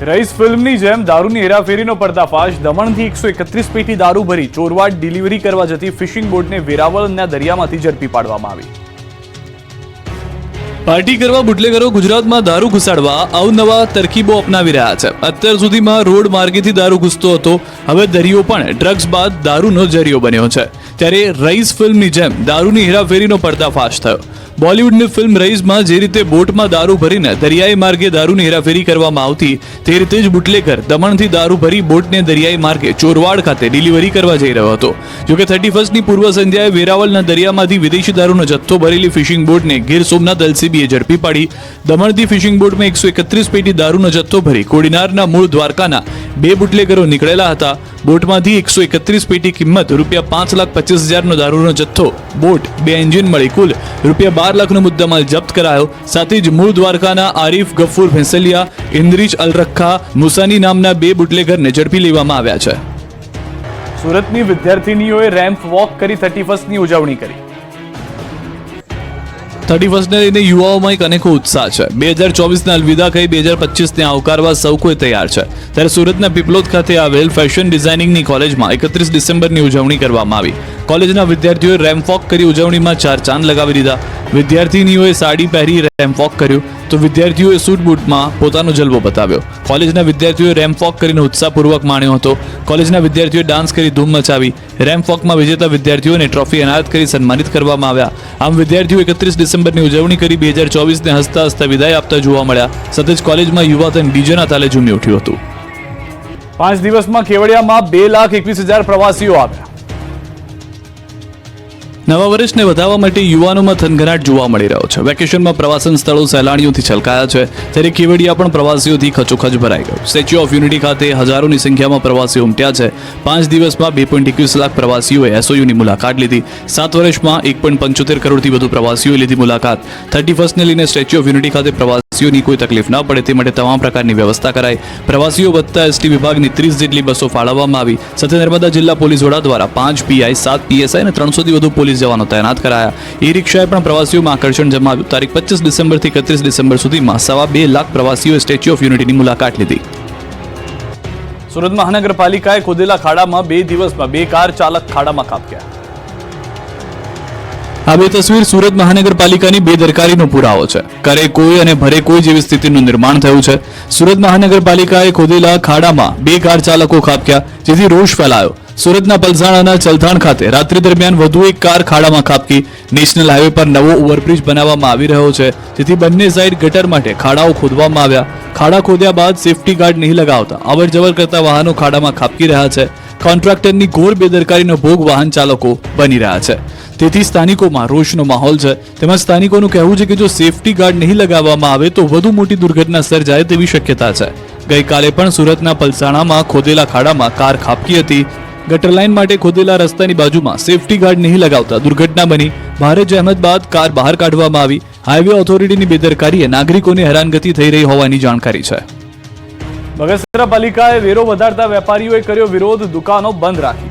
રઈસ ફિલ્મની જેમ દારૂની હેરાફેરીનો પર્દાફાશ, દમણથી એકસો એકત્રીસ પેટી દારૂ ભરી, ચોરવાડ ડિલિવરી કરવા જતી ફિશિંગ બોટને વેરાવળના દરિયામાંથી ઝડપી પાડવામાં આવી. પાર્ટી કરવા બુટલેગરો ગુજરાતમાં દારૂ ઘુસાડવા અવનવા તરકીબો અપનાવી રહ્યા છે. અત્યાર સુધીમાં રોડ માર્ગેથી દારૂ ઘૂસતો હતો. હવે દરિયો પણ ડ્રગ્સ બાદ દારૂનો જરિયો બન્યો છે. ત્યારે રઈસ ફિલ્મની જેમ દારૂની હેરાફેરીનો પર્દાફાશ થયો. બોલિવૂડની ફિલ્મ રઈસમાં જે રીતે બોટમાં દારૂ ભરીને દરિયાઈ માર્ગે દારૂની હેરાફેરી કરવામાં આવતી, તે રીતે જ બુટલેકર દમણથી દારૂ ભરી બોટને દરિયાઈ માર્ગે ચોરવાડ ખાતે ડિલિવરી કરવા જઈ રહ્યો હતો. જોકે થર્ટી ફર્સ્ટની પૂર્વ સંધ્યાએ વેરાવળના દરિયામાંથી વિદેશી દારૂનો જથ્થો ભરેલી ફિશિંગ બોટને ગીર સોમનાથ એલસીબીએ ઝડપી પાડી. દમણથી ફિશિંગ બોટમાં એકસો એકત્રીસ પેટી દારૂનો જથ્થો ભરી કોડીનારના મૂળ દ્વારકાના બે બુટલેકરો નીકળેલા હતા. બોટમાંથી એકસો એકત્રીસ પેટી કિંમત રૂપિયા પાંચ લાખ પચીસ હજારનો દારૂનો જથ્થો, બોટ, બે એન્જિન મળી કુલ રૂપિયા બાર લાખનો મુદ્દામાલ જપ્ત કરાયો. સાથે જ મૂળ દ્વારકાના આરીફ, ગફૂર, ભેંસલિયા, ઇન્દ્રિજ, અલરખા, મુસાની નામના બે બુટલેગરને ઝડપી લેવામાં આવ્યા છે. સુરતની વિદ્યાર્થીનીઓએ રેમ્પ વોક કરી થર્ટી ફર્સ્ટની ઉજવણી કરી. થર્ટી ફર્સ્ટને લઈને યુવાઓમાં એક અનેકો ઉત્સાહ છે. બે હજાર ચોવીસના અલવિદા કહી, બે હજાર પચીસને આવકારવા સૌ કોઈ તૈયાર છે. ત્યારે સુરતના પીપલોદ ખાતે આવેલ ફેશન ડિઝાઇનિંગની કોલેજમાં એકત્રીસ ડિસેમ્બરની ઉજવણી કરવામાં આવી. કોલેજના વિદ્યાર્થીઓએ રેમ્પવોક કરી ઉજવણીમાં ચાર ચાંદ લગાવી દીધા. વિદ્યાર્થીનીઓએ સાડી પહેરી રેમ્પવોક કર્યું. તો વિદ્યાર્થીઓએ સૂટ બૂટમાં પોતાનો જલવો બતાવ્યો. કોલેજના વિદ્યાર્થીઓએ રેમ્પવોક કરીને ઉત્સાહપૂર્વક માણ્યો હતો. કોલેજના વિદ્યાર્થીઓએ ડાન્સ કરી ધૂમ મચાવી. રેમ્પવોકમાં વિજેતા વિદ્યાર્થીઓને ટ્રોફી એનાયત કરી સન્માનિત કરવામાં આવ્યા. આમ વિદ્યાર્થીઓ એકત્રીસ ડિસેમ્બરની ઉજવણી કરી બે હજાર ચોવીસને હસતા હસતા વિદાય આપતા જોવા મળ્યા. જ કોલેજમાં યુવાધન ડીજેના તાલે ઝૂમી ઉઠ્યું હતું. પાંચ દિવસમાં કેવડિયામાં બે લાખ એકવીસ હજાર પ્રવાસીઓ આવ્યા. નવા વર્ષને વધારવા માટે યુવાનોમાં થનગનાટ જોવા મળી રહ્યો છે. વેકેશનમાં પ્રવાસન સ્થળો સહેલાણીઓથી છલકાયા છે. ત્યારે કેવડિયા પણ પ્રવાસીઓથી ખચોખચ ભરાઈ ગયું. સ્ટેચ્યુ ઓફ યુનિટી ખાતે હજારોની સંખ્યામાં પ્રવાસીઓ ઉમટ્યા છે. પાંચ દિવસમાં બે પોઈન્ટ એકવીસ લાખ પ્રવાસીઓએ એસઓયુની મુલાકાત લીધી. સાત વર્ષમાં એક પોઈન્ટ પંચોતેર કરોડથી વધુ પ્રવાસીઓએ લીધી મુલાકાત. થર્ટી ફર્સ્ટને લઈને સ્ટેચ્યુ ઓફ યુનિટી ખાતે પ્રવાસીઓની કોઈ તકલીફ ન પડે તે માટે તમામ પ્રકારની વ્યવસ્થા કરાઈ. પ્રવાસીઓ વધતા એસટી વિભાગની ત્રીસ જેટલી બસો ફાળવવામાં આવી. સાથે નર્મદા જિલ્લા પોલીસ વડા દ્વારા પાંચ પીઆઈ, સાત પીએસઆઈ અને ત્રણસોથી વધુ પોલીસ જવાનો તૈનાત કરાયા. ઈ રિક્ષાએ પણ પ્રવાસીઓમાં આકર્ષણ જમાવ્યું. તારીખ પચીસ ડિસેમ્બરથી એકત્રીસ ડિસેમ્બર સુધીમાં સવા બે લાખ પ્રવાસીઓએ સ્ટેચ્યુ ઓફ યુનિટીની મુલાકાત લીધી. સુરત મહાનગરપાલિકાએ ખોદેલા ખાડામાં બે દિવસમાં બે કાર ચાલક ખાડામાં કાપ્યા આ બે તસવીર સુરત મહાનગરપાલિકાની બેદરકારીનો પુરાવો છે. કરે કોઈ અને ભરે કોઈ જેવી સ્થિતિનું નિર્માણ થયું છે. સુરત મહાનગરપાલિકાએ ખોદેલા ખાડામાં બે કાર ચાલકો ખાબક્યા, જેથી રોષ ફેલાયો. સુરતના પલસાણાના ચલથાણ ખાતે રાત્રિ દરમિયાન વધુ એક કાર ખાડામાં ખાબકી. નેશનલ હાઈવે પર નવો ઓવરબ્રિજ બનાવવામાં આવી રહ્યો છે. જેથી બંને સાઈડ ગટર માટે ખાડાઓ ખોદવામાં આવ્યા. ખાડા ખોદ્યા બાદ સેફટી ગાર્ડ નહીં લગાવતા અવર જવર કરતા વાહનો ખાડામાં ખાબકી રહ્યા છે. કોન્ટ્રાક્ટરની ઘોર બેદરકારીનો ભોગ વાહન ચાલકો બની રહ્યા છે. તેથી સ્થાનિકોમાં રોષનો માહોલ છે. તેમજ સ્થાનિકોનું કહેવું છે કે જો સેફટી ગાર્ડ નહીં લગાવવામાં આવે તો વધુ મોટી દુર્ઘટના સર્જાય તેવી શક્યતા છે. ગઈકાલે પણ સુરતના પલસાણામાં ખોદેલા ખાડામાં કાર ખાબકી હતી. ગટર લાઇન માટે ખોદેલા રસ્તાની બાજુમાં સેફટી ગાર્ડ નહીં લગાવતા દુર્ઘટના બની. ભારે જહેમત બાદ કાર બહાર કાઢવામાં આવી. હાઈવે ઓથોરિટીની બેદરકારીએ નાગરિકોને હેરાનગતિ થઈ રહી હોવાની જાણકારી છે. બગસરા પાલિકાએ વેરો વધારતા વેપારીઓએ કર્યો વિરોધ દુકાનો બંધ રાખી.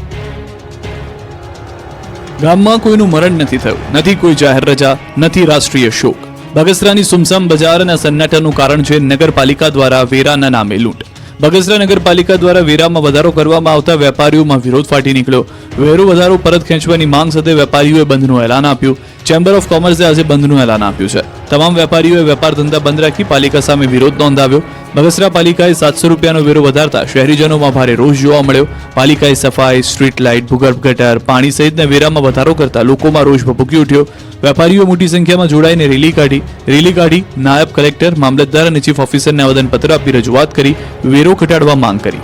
ગામમાં કોઈનું મરણ નથી થયું. નથી કોઈ જાહેર રજા નથી રાષ્ટ્રીય શોક. બગસરાની સુમસામ બજાર અને સન્નાટાનું કારણ છે નગરપાલિકા દ્વારા વેરાના નામે લૂંટ. બગસરા નગરપાલિકા દ્વારા વેરામાં વધારો કરવામાં આવતા વેપારીઓમાં વિરોધ ફાટી નીકળ્યો. વેરો વધારો પરત ખેંચવાની માંગ સાથે વેપારીઓએ બંધનું એલાન આપ્યું. ચેમ્બર ઓફ કોમર્સે આજે બંધનું એલાન આપ્યું છે. તમામ વેપારીઓએ વેપાર ધંધા બંધ રાખી પાલિકા સામે વિરોધ નોંધાવ્યો. બગસરા પાલિકાએ સાતસો રૂપિયાનો વેરો વધારતા શહેરીજનોમાં ભારે રોષ જોવા મળ્યો. પાલિકાએ સફાઈ, સ્ટ્રીટ લાઇટ, ભૂગર્ભ ગટર, પાણી સહિતના વેરામાં વધારો કરતા લોકોમાં રોષ ભભૂકી ઉઠ્યો. વેપારીઓ મોટી સંખ્યામાં જોડાઈને રેલી કાઢી. રેલી કાઢી નાયબ કલેક્ટર, મામલતદાર અને ચીફ ઓફિસરને આવેદનપત્ર આપી રજૂઆત કરી, વેરો ઘટાડવા માંગ કરી.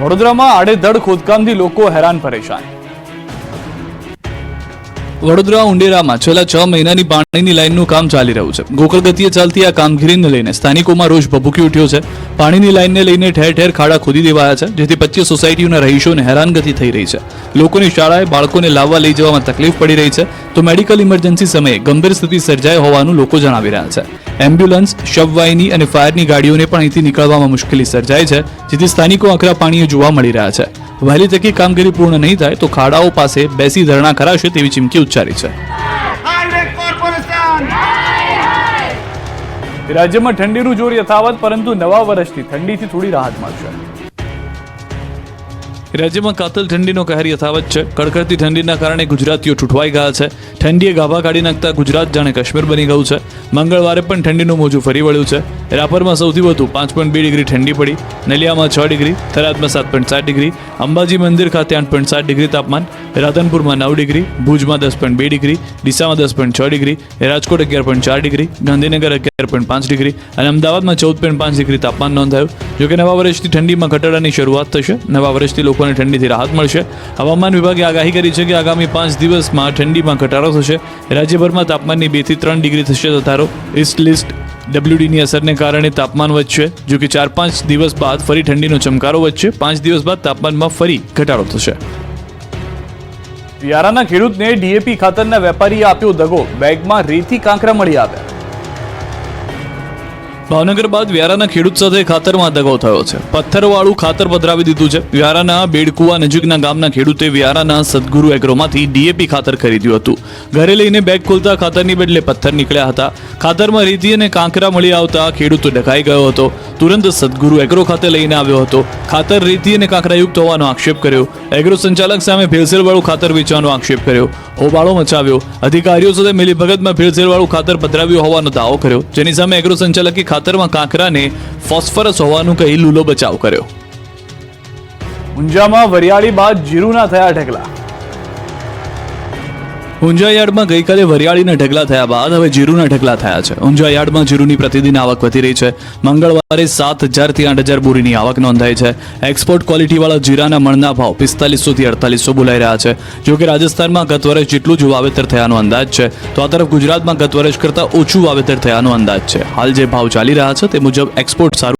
વડોદરામાં આડેધડ ખોદકામથી લોકો હેરાન પરેશાન. વડોદરા, ઉંડેરામાં છેલ્લા છ મહિનાની પાણીની લાઇનનું કામ ચાલી રહ્યું છે. ગોકળ ગતિએ ચાલતી આ કામગીરીને લઈને સ્થાનિકોમાં રોષ ભભૂકી ઉઠ્યો છે. પાણીની લાઇનને લઈને ઠેર ઠેર ખાડા ખોદી દેવાયા છે, જેથી પચીસ સોસાયટીઓના રહીશોને હેરાનગતિ થઈ રહી છે. લોકોની શાળાએ બાળકોને લાવવા લઈ જવામાં તકલીફ પડી રહી છે. તો મેડિકલ ઇમરજન્સી સમયે ગંભીર સ્થિતિ સર્જાઈ હોવાનું લોકો જણાવી રહ્યા છે. એમ્બ્યુલન્સ શબવાહિની અને ફાયરની ગાડીઓને પણ અહીંથી નીકળવામાં મુશ્કેલી સર્જાય છે, જેથી સ્થાનિકો આકરા પાણીએ જોવા મળી રહ્યા છે. વહેલી તકે કામગીરી પૂર્ણ નહીં થાય તો ખાડાઓ પાસે બેસી ધરણા કરાશે તેવી ચીમકી ઉચ્ચારી છે. રાજ્યમાં ઠંડીનું જોર યથાવત પરંતુ નવા વર્ષથી ઠંડીથી થોડી રાહત મળશે. રાજ્યમાં કાતલ ઠંડીનો કહેર યથાવત છે. કડકડતી ઠંડીના કારણે ગુજરાતીઓ ઠૂઠવાઈ ગયા છે. ઠંડીએ ગાભા કાઢી નાખતા ગુજરાત જાણે કાશ્મીર બની ગયું છે. મંગળવારે પણ ઠંડીનું મોજું ફરી વળ્યું છે. રાપરમાં સૌથી વધુ પાંચ પોઈન્ટ બે ડિગ્રી ઠંડી પડી. નલિયામાં છ ડિગ્રી, થરાદમાં સાત પોઈન્ટ સાત ડિગ્રી, અંબાજી મંદિર ખાતે આઠ પોઈન્ટ સાત ડિગ્રી તાપમાન, રાધનપુરમાં નવ ડિગ્રી, ભુજમાં દસ પોઈન્ટ બે ડિગ્રી, ડીસામાં દસ પોઈન્ટ છ ડિગ્રી, રાજકોટ અગિયાર પોઈન્ટ ચાર ડિગ્રી, ગાંધીનગર અગિયાર પોઈન્ટ પાંચ ડિગ્રી અને અમદાવાદમાં ચૌદ પોઈન્ટ પાંચ ડિગ્રી તાપમાન નોંધાયું. જોકે નવા વર્ષથી ઠંડીમાં ઘટાડાની શરૂઆત થશે. નવા વર્ષથી લોકોને ઠંડીથી રાહત મળશે. હવામાન વિભાગે આગાહી કરી છે કે આગામી પાંચ દિવસમાં ઠંડીમાં ઘટાડો થશે. રાજ્યભરમાં તાપમાનની બેથી ત્રણ ડિગ્રી થશે વધારો ઇસ્ટ લિસ્ટ ડબ્લ્યુડીની અસરને કારણે તાપમાન વધશે જો કે ચાર પાંચ દિવસ બાદ ફરી ઠંડીનો ચમકારો વધશે. પાંચ દિવસ બાદ તાપમાનમાં ફરી ઘટાડો થશે. વ્યારાના ખેડૂતને ડીએપી ખાતરના વેપારીએ આપ્યો દગો. બેગમાં રેતી કાંકરા મળી આવ્યા. ભાવનગર બાદ વ્યારાના ખેડૂત સાથે ખાતરમાં દગાવ થયો છે. પથ્થરવાળું ખાતર પધરાવી દીધું છે. વ્યારાના બેડકુવા નજીકના ગામના ખેડૂતે વ્યારાના સદગુરુ એગ્રોમાંથી ડીએપી ખાતર ખરીદ્યું હતું. ઘરે લઈને બેગ ખોલતા ખાતરની બદલે પથ્થર નીકળ્યા હતા. ખાતરમાં રેતી અને કાંકરા મળી આવતા ખેડૂત ડકાઈ ગયો હતો. તુરંત સદગુરુ એગ્રો ખાતે લઈને આવ્યો હતો. ખાતર રેતી અને કાંકરાયુક્ત હોવાનો આક્ષેપ કર્યો. એગ્રો સંચાલક સામે ભેળસેળવાળું ખાતર વેચવાનો આક્ષેપ કર્યો. હોબાળો મચાવ્યો. અધિકારીઓ સાથે મિલીભગતમાં ભેળસેળવાળું ખાતર પધરાવ્યું હોવાનો દાવો કર્યો. જેની સામે એગ્રો સંચાલકે ખાતરમાં કાંકરાને ફોસ્ફરસ હોવાનું કહી લૂલો બચાવ કર્યો. ઊંઝામાં વરિયાળી બાદ જીરુના થયા ઢગલા. ઊંઝા યાર્ડમાં ગઈકાલે વરિયાળીના ઢગલા થયા બાદ હવે જીરુના ઢગલા થયા છે. ઊંઝા યાર્ડમાં જીરુની પ્રતિદિન આવક વધી રહી છે. મંગળવારે સાત હજારથી આઠ હજાર બોરીની આવક નોંધાઈ છે. એક્સપોર્ટ ક્વોલિટીવાળા જીરાના મણના ભાવ પિસ્તાલીસોથી અડતાલીસો બોલાઈ રહ્યા છે. જો કે રાજસ્થાનમાં ગત વર્ષ જેટલું જ વાવેતર થયાનો અંદાજ છે. તો આ તરફ ગુજરાતમાં ગત વર્ષ કરતાં ઓછું વાવેતર થયાનો અંદાજ છે. હાલ જે ભાવ ચાલી રહ્યા છે તે મુજબ એક્સપોર્ટ સારું